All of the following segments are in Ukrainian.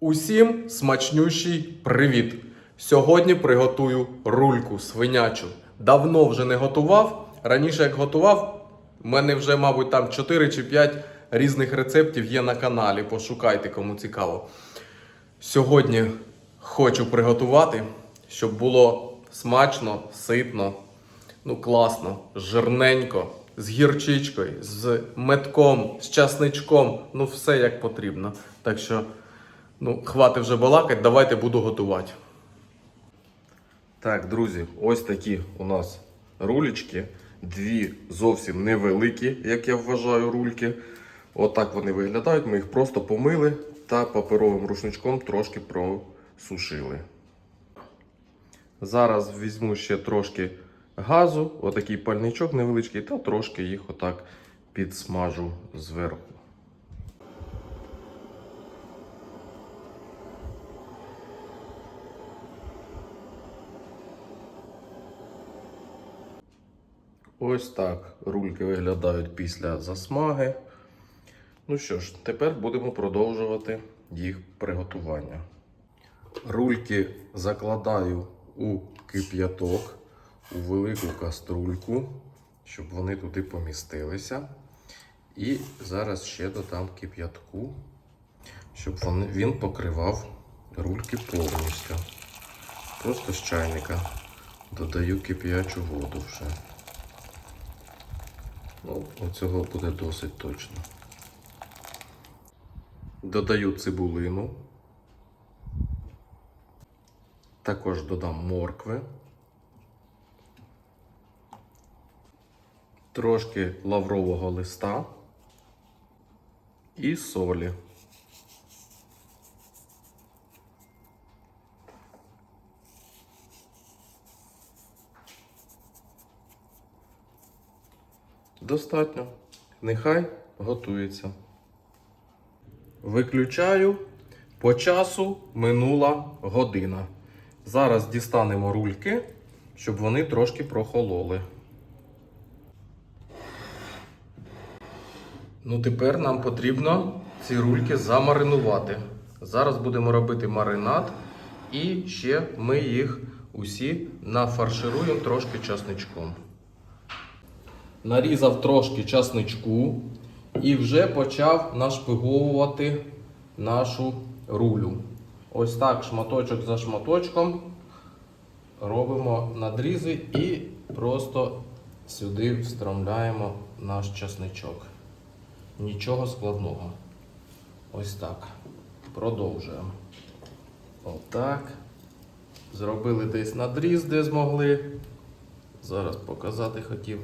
Усім смачнющий привіт! Сьогодні приготую рульку свинячу. Давно вже не готував. Раніше як готував, в мене вже, мабуть, там 4 чи 5 різних рецептів є на каналі. Пошукайте, кому цікаво. Сьогодні хочу приготувати, щоб було смачно, ситно, ну класно, жирненько, з гірчичкою, з метком, з часничком, ну все як потрібно. Так що, ну, хватить вже балакать, давайте буду готувати. Так, друзі, ось такі у нас рулечки. Дві зовсім невеликі, як я вважаю, рульки. Отак вони виглядають. Ми їх просто помили та паперовим рушничком трошки просушили. Зараз візьму ще трошки газу, отакий пальничок невеличкий, та трошки їх отак підсмажу зверху. Ось так рульки виглядають після засмаги. Ну що ж, тепер будемо продовжувати їх приготування. Рульки закладаю у кип'яток, у велику каструльку, щоб вони туди помістилися. І зараз ще додам кип'ятку, щоб він покривав рульки повністю. Просто з чайника додаю кип'ячу воду вже. Ну, оцього буде досить точно. Додаю цибулину. Також додам моркви. Трошки лаврового листа і солі. Достатньо. Нехай готується. Виключаю. По часу минула година. Зараз дістанемо рульки, щоб вони трошки прохололи. Ну, тепер нам потрібно ці рульки замаринувати. Зараз будемо робити маринад і ще ми їх усі нафаршируємо трошки часничком. Нарізав трошки часничку і вже почав нашпиговувати нашу рулю. Ось так, шматочок за шматочком робимо надрізи і просто сюди встромляємо наш часничок. Нічого складного. Ось так. Продовжуємо. Отак. Зробили десь надріз, де змогли. Зараз показати хотів.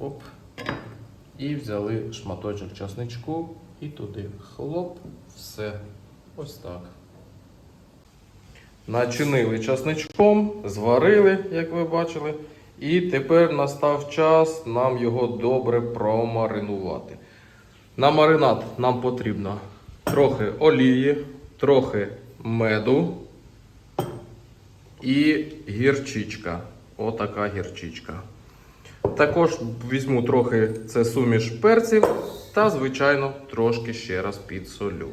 Оп. І взяли шматочок часничку і туди хлоп, все. Ось так. Начинили часничком, зварили, як ви бачили. І тепер настав час нам його добре промаринувати. На маринад нам потрібно трохи олії, трохи меду і гірчичка. Отака гірчичка. Також візьму трохи це суміш перців та, звичайно, трошки ще раз підсолю.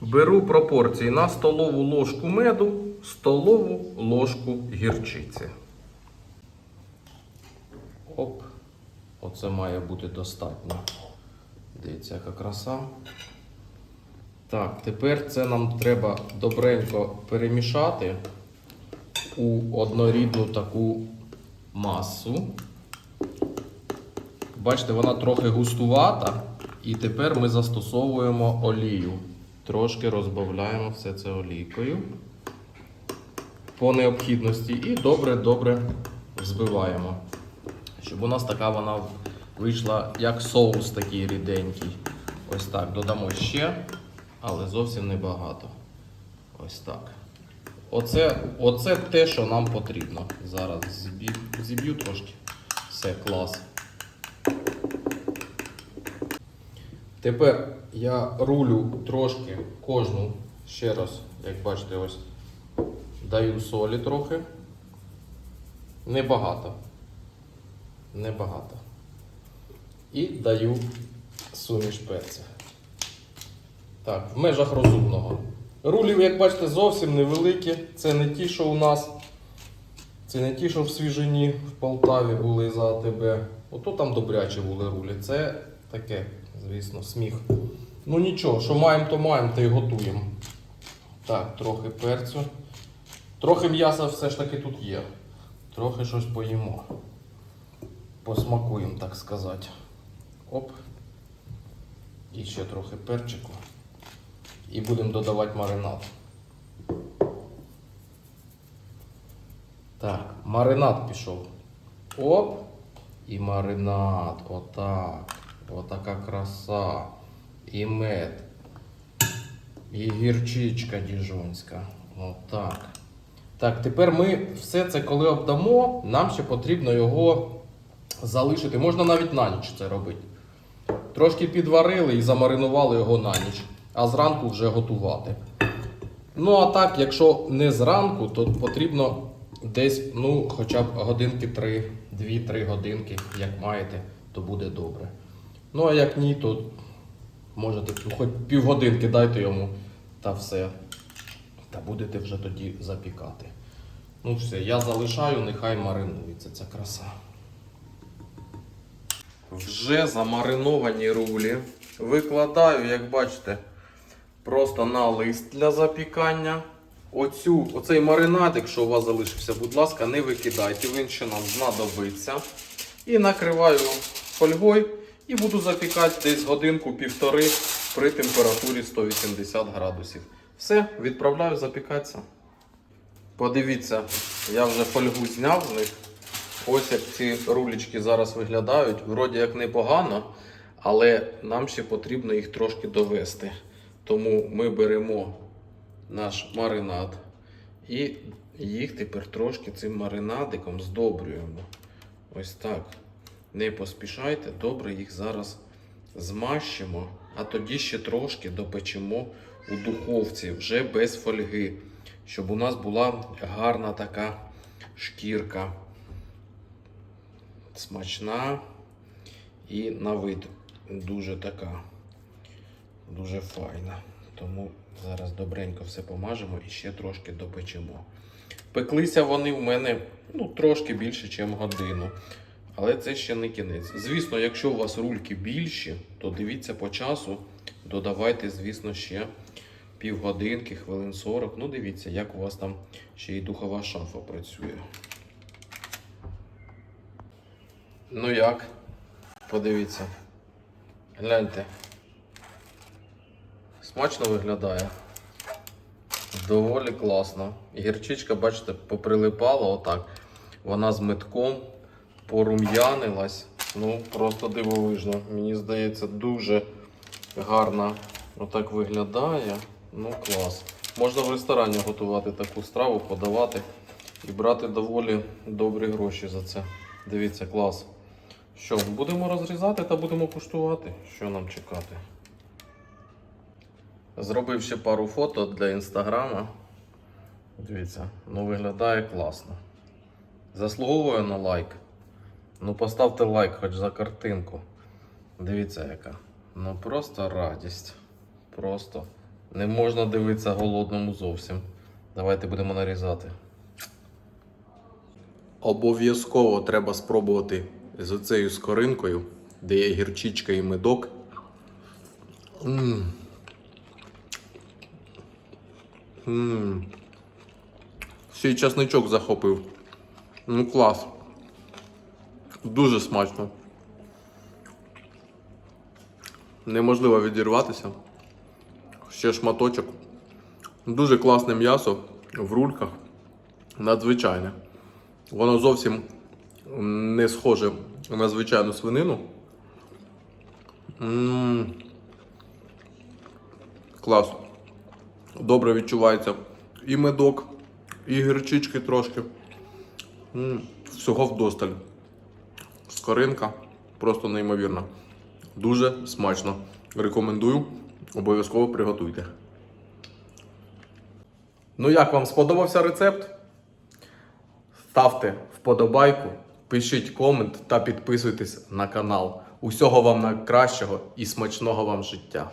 Беру пропорції на столову ложку меду, столову ложку гірчиці. Оп, оце має бути достатньо. Дивіться, яка краса. Так, тепер це нам треба добренько перемішати у однорідну таку масу. Бачите, вона трохи густувата. І тепер ми застосовуємо олію. Трошки розбавляємо все це олійкою по необхідності і добре-добре взбиваємо. Щоб у нас така вона вийшла як соус такий ріденький. Ось так. Додамо ще, але зовсім небагато. Ось так. Оце, оце те, що нам потрібно. Зараз зіб'ю, зіб'ю трошки. Все, клас. Тепер я рулю трошки кожну, ще раз, як бачите, ось даю солі трохи. Небагато. Небагато. І даю суміш перця. Так, в межах розумного. Рулів, як бачите, зовсім невеликі. Це не ті, що у нас. Це не ті, що в свіжині в Полтаві були за АТБ. Ото там добрячі були рулі. Це таке, звісно, сміх. Ну нічого, що маємо, то маємо, то й готуємо. Так, трохи перцю. Трохи м'яса все ж таки тут є. Трохи щось поїмо. Посмакуємо, так сказати. Оп. І ще трохи перчику. І будемо додавати маринад. Так, маринад пішов. Оп. І маринад. Отак. Отака краса. І мед. І гірчичка діжонська. Отак. Так, тепер ми все це коли обдамо, нам ще потрібно його залишити. Можна навіть на ніч це робити. Трошки підварили і замаринували його на ніч, а зранку вже готувати. Ну, а так, якщо не зранку, то потрібно десь, ну, хоча б годинки 3, 2-3 годинки, як маєте, то буде добре. Ну, а як ні, то можете ну, хоч півгодинки дайте йому та все. Та будете вже тоді запікати. Ну все, я залишаю, нехай маринується ця краса. Вже замариновані рулі. Викладаю, як бачите, просто на лист для запікання. Оцю, оцей маринад, якщо у вас залишився, будь ласка, не викидайте, він ще нам знадобиться. І накриваю фольгою і буду запікати десь годинку-півтори при температурі 180 градусів. Все, відправляю запікатися. Подивіться, я вже фольгу зняв з них. Ось як ці рулічки зараз виглядають. Вроді як непогано, але нам ще потрібно їх трошки довести. Тому ми беремо наш маринад і їх тепер трошки цим маринадиком здобрюємо. Ось так. Не поспішайте, добре їх зараз змащимо, а тоді ще трошки допечемо у духовці вже без фольги, щоб у нас була гарна така шкірка смачна і на вид дуже така, дуже файна. Тому зараз добренько все помажемо і ще трошки допечемо. Пеклися вони в мене ну, трошки більше, ніж годину. Але це ще не кінець. Звісно, якщо у вас рульки більші, то дивіться по часу, додавайте, звісно, ще півгодинки, хвилин 40. Ну, дивіться, як у вас там ще й духова шафа працює. Ну як? Подивіться. Гляньте. Смачно виглядає. Доволі класно. Гірчичка, бачите, поприлипала отак. Вона з метком порум'янилась. Ну, просто дивовижно. Мені здається, дуже гарно отак виглядає. Ну, клас. Можна в ресторані готувати таку страву, подавати і брати доволі добрі гроші за це. Дивіться, клас. Що, будемо розрізати та будемо куштувати, що нам чекати. Зробив ще пару фото для інстаграма. Дивіться, ну виглядає класно. Заслуговує на лайк. Ну поставте лайк хоч за картинку. Дивіться яка. Ну просто радість. Просто. Не можна дивитися голодному зовсім. Давайте будемо нарізати. Обов'язково треба спробувати з оцею скоринкою, де є гірчичка і медок. М. Ще й часничок захопив. Ну клас. Дуже смачно. Неможливо відірватися. Ще шматочок. Дуже класне м'ясо в рульках. Надзвичайне. Воно зовсім не схоже на звичайну свинину. М. Клас. Добре відчувається і медок, і гірчички трошки. Всього вдосталь. Скоринка просто неймовірна. Дуже смачно. Рекомендую. Обов'язково приготуйте. Ну як вам сподобався рецепт? Ставте вподобайку, пишіть комент та підписуйтесь на канал. Усього вам найкращого і смачного вам життя!